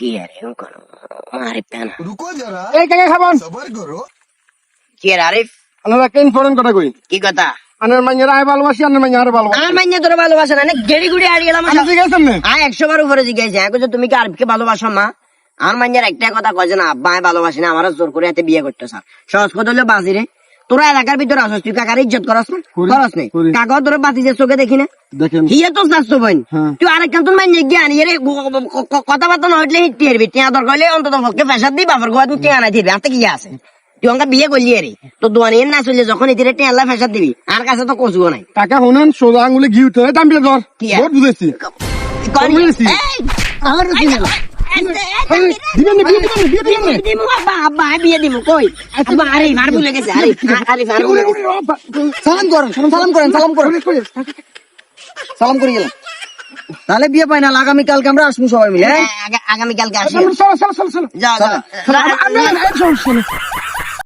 কি কি আরিফ? কথা? আমার আয় তুমি কি আরবকে ভালোবাসো মা? আমার মাইয়ার একটাই কথা কয় না আব্বা ভালোবাসি না আমার জোর করে বিয়ে করতে স্যার সহজ কথা হলো বাজি রে। তোরা এলাকার ভিতরে আসস তুই কাকার ইজ্জত করস না? করি, করস নেই করি। কাকা তোর বাতিজের চোখে দেখি না? হিয়ে তো চাচ্ছ বোন হ্যাঁ। তুই আরেকখান তোর মাইনে গিয়ে আনি রে কথাবার্তা না হইলে হিট টিয়ারবি টিয়া দরকার হলে অন্তত পক্ষে ফেসার দিই বাবার গোয়া তুই টিয়া নাই দিবি। হাতে কি আছে? তুই অঙ্কা বিয়ে করলি রে তো দোয়ানিয়ে না চললে যখন এদিকে টিয়া আল্লাহ ফেসার দিবি আর কাছে তো কচুও নাই। কাকা শুনেন সোজা আঙুলে ঘি উঠতে দাম বিয়ে ধর। কি? আর? বুঝেছি। আমার সালাম করেন সালাম করেন সালাম করেন। সালাম করে গেলাম তাহলে বিয়ে পাই না আগামী কালকে আমরা আসব সবাই মিলে হ্যাঁ? আগা- আগামীকালকে আসি চলো চলো চলো চলো যাও যাও। চলো, চলো, চলো, চলো, চলো, চলো।